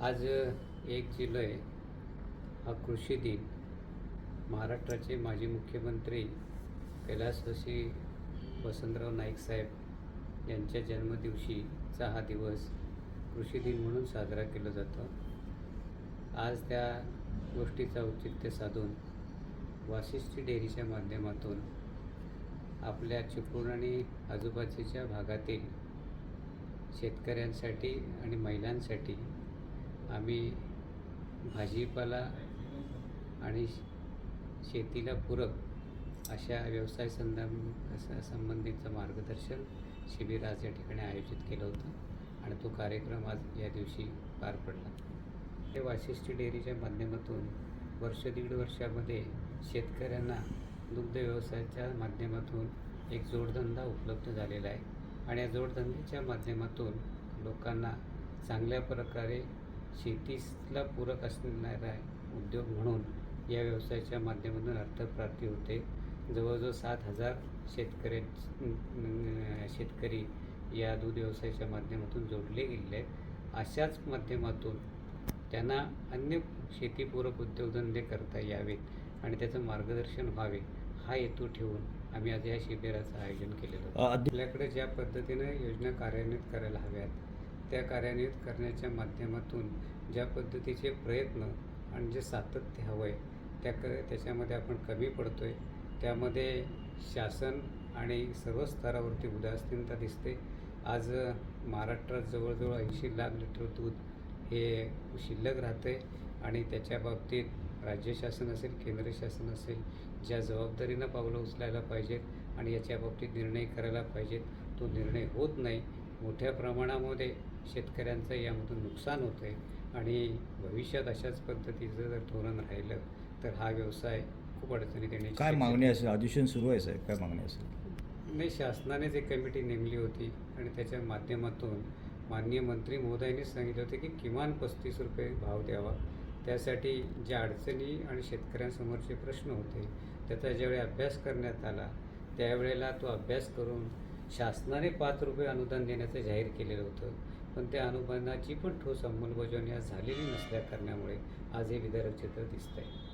आज एक जुलै हा कृषी दिन. महाराष्ट्राचे माजी मुख्यमंत्री कैलासवासी वसंतराव नाईक साहेब यांच्या जन्मदिवशीचा हा दिवस कृषी दिन म्हणून साजरा केला जातो. आज त्या गोष्टीचा औचित्य साधून वाशिष्ठी डेअरीच्या माध्यमातून आपल्या चिपळूण आणि आजूबाजूच्या भागातील शेतकऱ्यांसाठी आणि महिलांसाठी आम्ही भाजीपाला आणि शेतीला पूरक अशा व्यवसाय संदर्भ संबंधितचं संबंधीचं मार्गदर्शन शिबिर आज या ठिकाणी आयोजित केलं होतं आणि तो कार्यक्रम आज या दिवशी पार पडला. ते वाशिष्ठी डेअरीच्या माध्यमातून वर्ष दीड वर्षामध्ये शेतकऱ्यांना दुग्ध व्यवसायाच्या माध्यमातून एक जोडधंदा उपलब्ध झालेला आहे. आणि या जोडधंद्याच्या माध्यमातून लोकांना चांगल्या प्रकारे शेतीला पूरक असणारा उद्योग म्हणून या व्यवसायाच्या माध्यमातून अर्थप्राप्ती होते. जवळजवळ सात हजार शेतकरी शेतकरी या दूध व्यवसायाच्या माध्यमातून जोडले आहेत अशाच माध्यमातून त्यांना अन्य शेतीपूरक उद्योगधंदे करता यावेत आणि त्याचं मार्गदर्शन व्हावे हा हेतू ठेवून आम्ही आज या शिबिराचं आयोजन केलेलं आपल्याकडे ज्या पद्धतीनं योजना कार्यान्वित करायला हव्यात त्या कार्यान्वित करण्याच्या माध्यमातून ज्या पद्धतीचे प्रयत्न आणि जे सातत्य हवं आहे त्या क त्याच्यामध्ये आपण कमी पडतो आहे त्यामध्ये शासन आणि सर्व स्तरावरती उदासीनता दिसते. आज महाराष्ट्रात जवळजवळ ऐंशी लाख लिटर दूध हे शिल्लक राहते आणि त्याच्या बाबतीत राज्य शासन असेल केंद्र शासन असेल ज्या जबाबदारीनं पावलं उचलायला पाहिजेत आणि याच्या बाबतीत निर्णय करायला पाहिजेत तो निर्णय होत नाही. मोठ्या प्रमाणामध्ये शेतकऱ्यांचं यामधून नुकसान होतं आहे आणि भविष्यात अशाच पद्धतीचं जर धोरण राहिलं तर हा व्यवसाय खूप अडचणीत येण्याची काय मागणी असेल? अधिवेशन सुरू आहे साहेब काय मागणी असेल? नाही शासनानेच एक कमिटी नेमली होती आणि त्याच्या माध्यमातून माननीय मंत्री महोदयांनी सांगितलं होतं की किमान पस्तीस रुपये भाव द्यावा. त्यासाठी ज्या अडचणी आणि शेतकऱ्यांसमोरचे प्रश्न होते त्याचा ज्यावेळी अभ्यास करण्यात आला त्यावेळेला तो अभ्यास करून शासनाने पाच रुपये अनुदान देण्याचं जाहीर केलेलं होतं. पण त्या अनुदानाची पण ठोस अंमलबजावणी आज झालेली नसल्या कारणामुळे आज हे विदारक चित्र दिसतं आहे